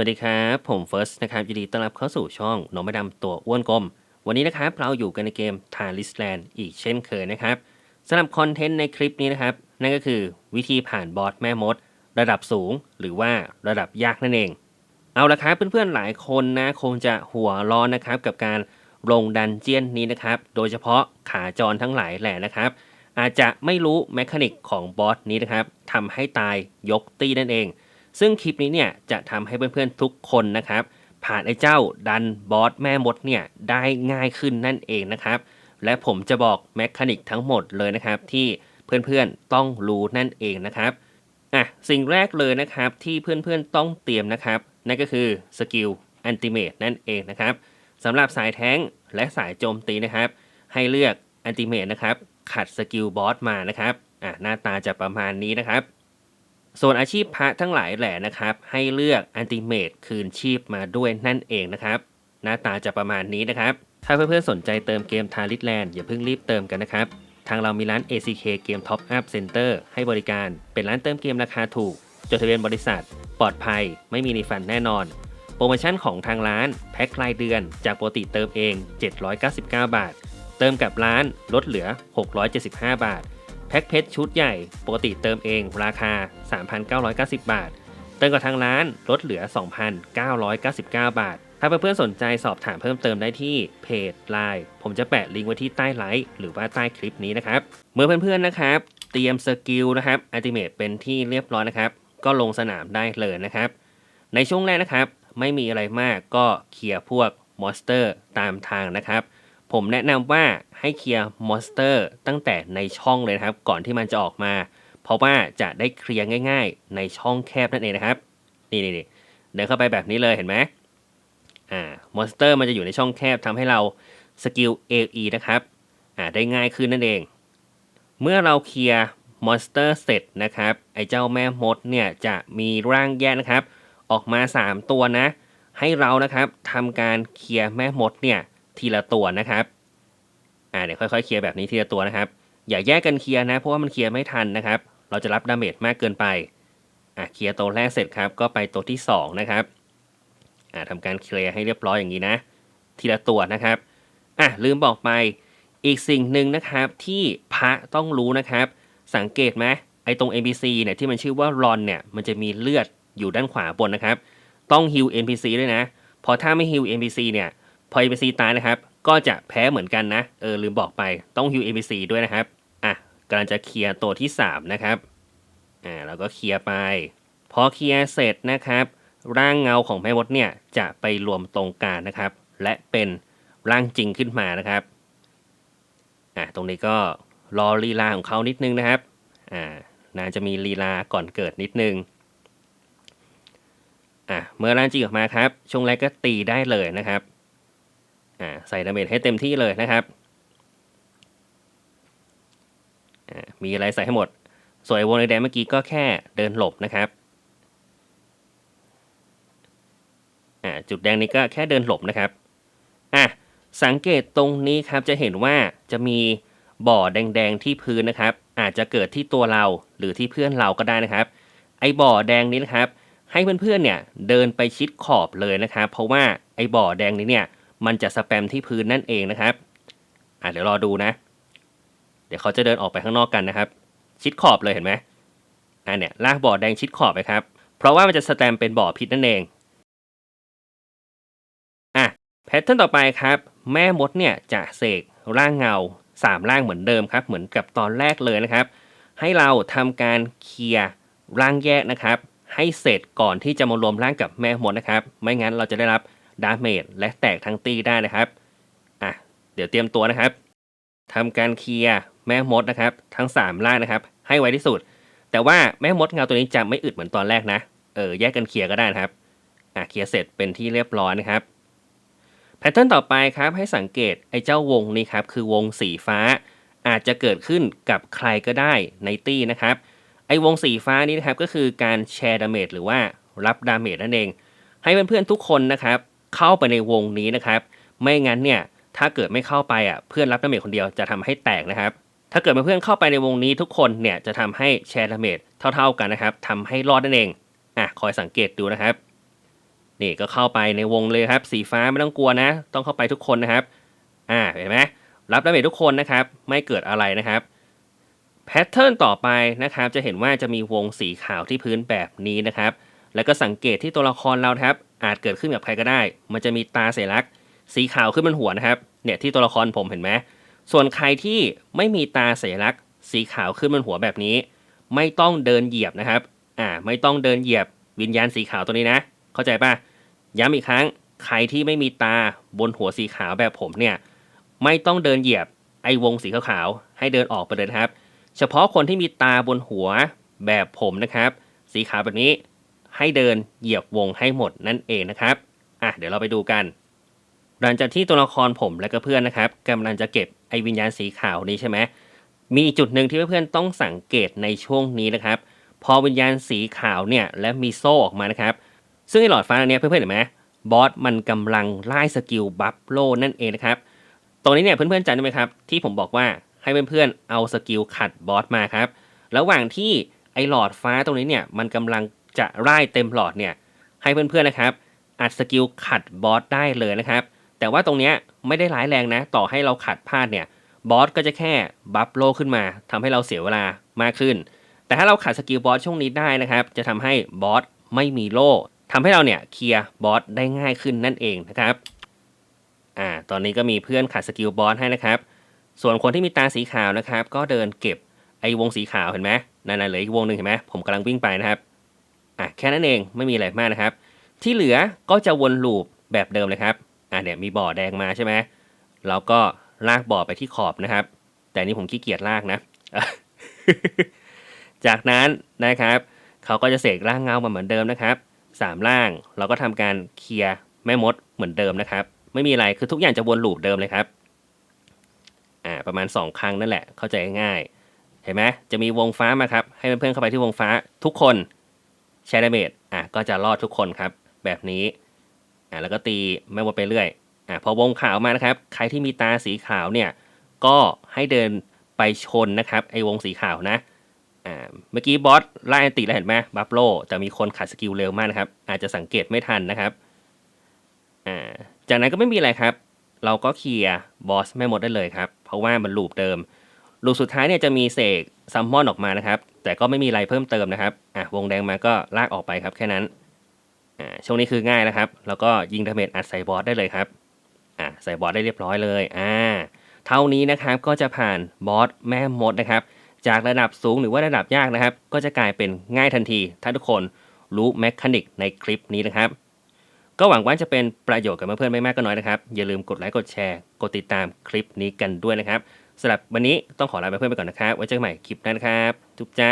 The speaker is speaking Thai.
วัสดีครับ ผมเฟิร์สนะครับยินดีต้อนรับเข้าสู่ช่องน้องไม่ดำตัวอ้วนกลม วันนี้นะครับเราอยู่กันในเกม t a l i s l a n d อีกเช่นเคยนะครับสำหรับคอนเทนต์ในคลิปนี้นะครับ นั่นก็คือวิธีผ่านบอสแม่มด ระดับสูงหรือว่าระดับยากนั่นเอง เอาละครับเพื่อนๆหลายคนนะคงจะหัวร้อนนะครับกับการลงดันเจียนนี้นะครับ โดยเฉพาะขาจรทั้งหลายแหละนะครับ อาจจะไม่รู้แมคานิกของบอสนี้นะครับทำให้ตายยกตีนั่นเอง ซึ่งคลิปนี้เนี่ยจะทำให้เพื่อนๆทุกคนนะครับ ผ่านไอ้เจ้าดันบอสแม่มดเนี่ยได้ง่ายขึ้นนั่นเองนะครับ และผมจะบอกแมคานิกทั้งหมดเลยนะครับ ที่เพื่อนๆต้องรู้นั่นเองนะครับอะสิ่งแรกเลยนะครับที่เพื่อนๆต้องเตรียมนะครับ นั่นก็คือสกิลอันติเมตนั่นเองนะครับสำหรับสายแท้งและสายโจมตีนะครับ ให้เลือกอันติเมตนะครับขัดสกิลบอสมานะครับอะหน้าตาจะประมาณนี้นะครับ ส่วนอาชีพพระทั้งหลายแหละนะครับ ให้เลือกอันติเมตคืนชีพมาด้วยนั่นเองนะครับ หน้าตาจะประมาณนี้นะครับ ถ้าเพื่อนๆสนใจเติมเกมทาริสแลนด์อย่าเพิ่งรีบเติมกันนะครับ ทางเรามีร้าน ACK เกม Top Up Center ให้บริการเป็นร้านเติมเกมราคาถูก จดทะเบียนบริษัท ปลอดภัย ไม่มีรีฟันแน่นอน โปรโมชั่นของทางร้านแพ็ครายเดือนจากปกติเติมเอง 799 บาท เติมกับร้านลดเหลือ 675 บาท แพ็คเพชรชุดใหญ่ ปกติเติมเองราคา 3,990 บาท เติมกับทางร้านลดเหลือ 2,999 บาท ถ้าเพื่อนๆสนใจสอบถามเพิ่มเติมได้ที่เพจ Line ผมจะแปะลิงก์ไว้ที่ใต้ไลค์หรือว่าใต้คลิปนี้นะครับ เมื่อเพื่อนๆนะครับ เตรียมสกิลนะครับอัติเมตเป็นที่เรียบร้อยนะครับ ก็ลงสนามได้เลยนะครับ ในช่วงแรกนะครับ ไม่มีอะไรมากก็เคลียร์พวกมอนสเตอร์ตามทางนะครับ ผมแนะนำว่าให้เคลียร์มอนสเตอร์ตั้งแต่ในช่องเลยนะครับ ก่อนที่มันจะออกมา เพราะว่าจะได้เคลียร์ง่าย ๆ ในช่องแคบนั่นเองนะครับ นี่นี่เดินเข้าไปแบบนี้เลยเห็นไหมอ่ามอนสเตอร์มันจะอยู่ในช่องแคบทำให้เราสกิล AE นะครับอ่าได้ง่ายขึ้นนั่นเอง เมื่อเราเคลียร์มอนสเตอร์เสร็จนะครับ ไอ้เจ้าแม่มดเนี่ยจะมีร่างแยกนะครับ ออกมา 3 ตัวนะ ให้เรานะครับทำการเคลียร์แม่มดเนี่ย ทีละตัวนะครับ อ่าเดี๋ยวค่อยๆเคลียร์แบบนี้ทีละตัวนะครับ อย่าแยกกันเคลียร์นะ เพราะว่ามันเคลียร์ไม่ทันนะครับ เราจะรับดาเมจมากเกินไป อ่าเคลียร์ตัวแรกเสร็จครับ ก็ไปตัวที่ 2 นะครับ อ่าทำการเคลียร์ให้เรียบร้อยอย่างนี้นะ ทีละตัวนะครับ อะลืมบอกไป อีกสิ่งหนึ่งนะครับที่พระต้องรู้นะครับ สังเกตไหมไอ้ตรง NPC เนี่ยที่มันชื่อว่ารอนเนี่ย มันจะมีเลือดอยู่ด้านขวาบนนะครับ ต้องฮิล NPC ด้วยนะ พอถ้าไม่ฮิล NPC เนี่ย พอ NPC ตายนะครับ ก็จะแพ้เหมือนกันนะ เออลืมบอกไปต้องฮิล NPC ด้วยนะครับ อะกำลังจะเคลียร์ตัวที่ 3 นะครับ อ่าแล้วก็เคลียร์ไป พอเคลียร์เสร็จนะครับ ร่างเงาของแม่มดเนี่ยจะไปรวมตรงกลางนะครับ และเป็นร่างจริงขึ้นมานะครับ อะตรงนี้ก็รอลีลาของเขานิดนึงนะครับ อ่าน่าจะมีลีลาก่อนเกิดนิดนึง อะเมื่อร่างจริงออกมาครับ ช่วงแรกก็ตีได้เลยนะครับ ใส่ดาเมจให้เต็มที่เลยนะครับ มีอะไรใส่ให้หมด ส่วนไอ้วงแดงเมื่อกี้ก็แค่เดินหลบนะครับ จุดแดงนี้ก็แค่เดินหลบนะครับ อะ สังเกตตรงนี้ครับจะเห็นว่าจะมีบ่อแดงๆที่พื้นนะครับ อาจจะเกิดที่ตัวเราหรือที่เพื่อนเราก็ได้นะครับ ไอ้บ่อแดงนี้นะครับ ให้เพื่อนๆเนี่ยเดินไปชิดขอบเลยนะครับ เพราะว่าไอ้บ่อแดงนี้เนี่ย มันจะสแปมที่พื้นนั่นเองนะครับ อะเดี๋ยวรอดูนะ เดี๋ยวเขาจะเดินออกไปข้างนอกกันนะครับ ชิดขอบเลยเห็นไหมอะเนี่ยลากบ่อแดงชิดขอบไปครับ เพราะว่ามันจะสแตมเป็นบ่อพิษนั่นเอง อะแพทเทิร์นต่อไปครับ แม่มดเนี่ยจะเสกร่างเงา3ร่างเหมือนเดิมครับ เหมือนกับตอนแรกเลยนะครับ ให้เราทำการเคลียร์ร่างแยกนะครับ ให้เสร็จก่อนที่จะมารวมร่างกับแม่มดนะครับ ไม่งั้นเราจะได้รับ ดาเมจและแตกทั้งตีได้นะครับอะเดี๋ยวเตรียมตัวนะครับทำการเคลียร์แม่มดนะครับ ทั้ง3ร่างนะครับ ให้ไวที่สุด แต่ว่าแม่มดเงาตัวนี้จะไม่อึดเหมือนตอนแรกนะเออแยกกันเคลียร์ก็ได้นะครับอะเคลียร์เสร็จเป็นที่เรียบร้อยนะครับแพทเทิร์นต่อไปครับให้สังเกตไอ้เจ้าวงนี้ครับคือวงสีฟ้า อาจจะเกิดขึ้นกับใครก็ได้ในตี้นะครับไอ้วงสีฟ้านี้นะครับก็คือการแชร์ดาเมจหรือว่ารับดาเมจนั่นเอง ให้เพื่อนๆทุกคนนะครับ เข้าไปในวงนี้นะครับ ไม่งั้นเนี่ยถ้าเกิดไม่เข้าไปอะเพื่อนรับดาเมจคนเดียวจะทำให้แตกนะครับ ถ้าเกิดเพื่อนเข้าไปในวงนี้ทุกคนเนี่ยจะทำให้แชร์ดาเมจเท่า ๆกันนะครับทำให้รอดนั่นเองอะคอยสังเกตดูนะครับ นี่ก็เข้าไปในวงเลยครับ สีฟ้าไม่ต้องกลัวนะ ต้องเข้าไปทุกคนนะครับ อ่าเห็นไหมรับดาเมจทุกคนนะครับ ไม่เกิดอะไรนะครับแพทเทิร์นต่อไปนะครับจะเห็นว่าจะมีวงสีขาวที่พื้นแบบนี้นะครับ แล้วก็สังเกตที่ตัวละครเราครับ อาจเกิดขึ้นกับใครก็ได้ มันจะมีตาเสลักสีขาวขึ้นบนหัวนะครับ เนี่ยที่ตัวละครผมเห็นไหมส่วนใครที่ไม่มีตาเสลักสีขาวขึ้นบนหัวแบบนี้ ไม่ต้องเดินเหยียบนะครับ อ่า ไม่ต้องเดินเหยียบวิญญาณสีขาวตัวนี้นะ เข้าใจปะย้ำอีกครั้ง ใครที่ไม่มีตาบนหัวสีขาวแบบผมเนี่ย ไม่ต้องเดินเหยียบไอ้วงสีขาวๆให้เดินออกไปเลยนะครับ เฉพาะคนที่มีตาบนหัวแบบผมนะครับ สีขาวแบบนี้ ให้เดินเหยียบวงให้หมดนั่นเองนะครับอะเดี๋ยวเราไปดูกัน หลังจากที่ตัวละครผมและก็เพื่อนนะครับกำลังจะเก็บไอวิญญาณสีขาวนี้ใช่ไหมมีจุดหนึ่งที่เพื่อนๆต้องสังเกตในช่วงนี้นะครับ พอวิญญาณสีขาวเนี่ยและมีโซ่ออกมานะครับ ซึ่งไอหลอดฟ้าอันนี้เพื่อนๆเห็นไหมบอสมันกำลังไล่สกิลบัฟโลนั่นเองนะครับตรงนี้เนี่ยเพื่อนๆจำได้ไหมครับ ที่ผมบอกว่าให้เพื่อนๆเอาสกิลขัดบอสมาครับ ระหว่างที่ไอหลอดฟ้าตรงนี้เนี่ยมันกำลัง จะไล่เต็มหลอดเนี่ยให้เพื่อนๆนะครับ อัดสกิลขัดบอสได้เลยนะครับ แต่ว่าตรงเนี้ยไม่ได้ร้ายแรงนะ ต่อให้เราขัดพลาดเนี่ยบอสก็จะแค่บัฟโลขึ้นมาทำให้เราเสียเวลามากขึ้น แต่ถ้าเราขัดสกิลบอสช่วงนี้ได้นะครับ จะทำให้บอสไม่มีโล่ทำให้เราเนี่ยเคลียร์บอสได้ง่ายขึ้นนั่นเองนะครับอ่าตอนนี้ก็มีเพื่อนขัดสกิลบอสให้นะครับ ส่วนคนที่มีตาสีขาวนะครับ ก็เดินเก็บไอ้วงสีขาวเห็นไหมนั่นๆเหลืออีกวงหนึ่งเห็นไหมผมกำลังวิ่งไปนะครับ อะแค่นั้นเองไม่มีอะไรมากนะครับ ที่เหลือก็จะวนลูปแบบเดิมเลยครับอะเนี่ยมีบ่อแดงมาใช่ไหมเราก็ลากบ่อไปที่ขอบนะครับ แต่นี่ผมขี้เกียจลากนะ จากนั้นนะครับ เขาก็จะเสกร่างเงามาเหมือนเดิมนะครับสามร่างเราก็ทำการเคลียร์แม่มดเหมือนเดิมนะครับ ไม่มีอะไรคือทุกอย่างจะวนลูปเดิมเลยครับอ่าประมาณ 2 ครั้งนั่นแหละเข้าใจง่ายเห็นไหมจะมีวงฟ้ามาครับ ให้เพื่อนๆเข้าไปที่วงฟ้าทุกคน ใช้ดาเมจอะก็จะรอดทุกคนครับ แบบนี้อ่าแล้วก็ตีแม่มดไปเรื่อยอ่าพอวงขาวมานะครับ ใครที่มีตาสีขาวเนี่ยก็ให้เดินไปชนนะครับไอ้วงสีขาวนะอ่าเมื่อกี้บอสไล่อันติแล้วเห็นไหมบัฟโลแต่มีคนขัดสกิลเร็วมากนะครับ อาจจะสังเกตไม่ทันนะครับอ่าจากนั้นก็ไม่มีอะไรครับ เราก็เคลียร์บอสไม่หมดได้เลยครับ เพราะว่ามันลูปเดิมลูปสุดท้ายเนี่ยจะมีเสกซัมมอนออกมานะครับ แต่ก็ไม่มีอะไรเพิ่มเติมนะครับอะวงแดงมาก็ลากออกไปครับแค่นั้นอ่าช่วงนี้คือง่ายนะครับ แล้วก็ยิงดาเมจอัดใส่บอสได้เลยครับอ่าใส่บอสได้เรียบร้อยเลยอ่าเท่านี้นะครับก็จะผ่านบอสแม่มดนะครับจากระดับสูงหรือว่าระดับยากนะครับ ก็จะกลายเป็นง่ายทันที ถ้าทุกคนรู้แมคานิกในคลิปนี้นะครับ ก็หวังว่าจะเป็นประโยชน์กับเพื่อนๆไม่มากก็น้อยนะครับ อย่าลืมกดไลค์กดแชร์ กดติดตามคลิปนี้กันด้วยนะครับสำหรับวันนี้ต้องขอลาไปเพื่อนไปก่อนนะครับไว้เจอกันใหม่คลิปหน้านะครับ จุ๊บจ้า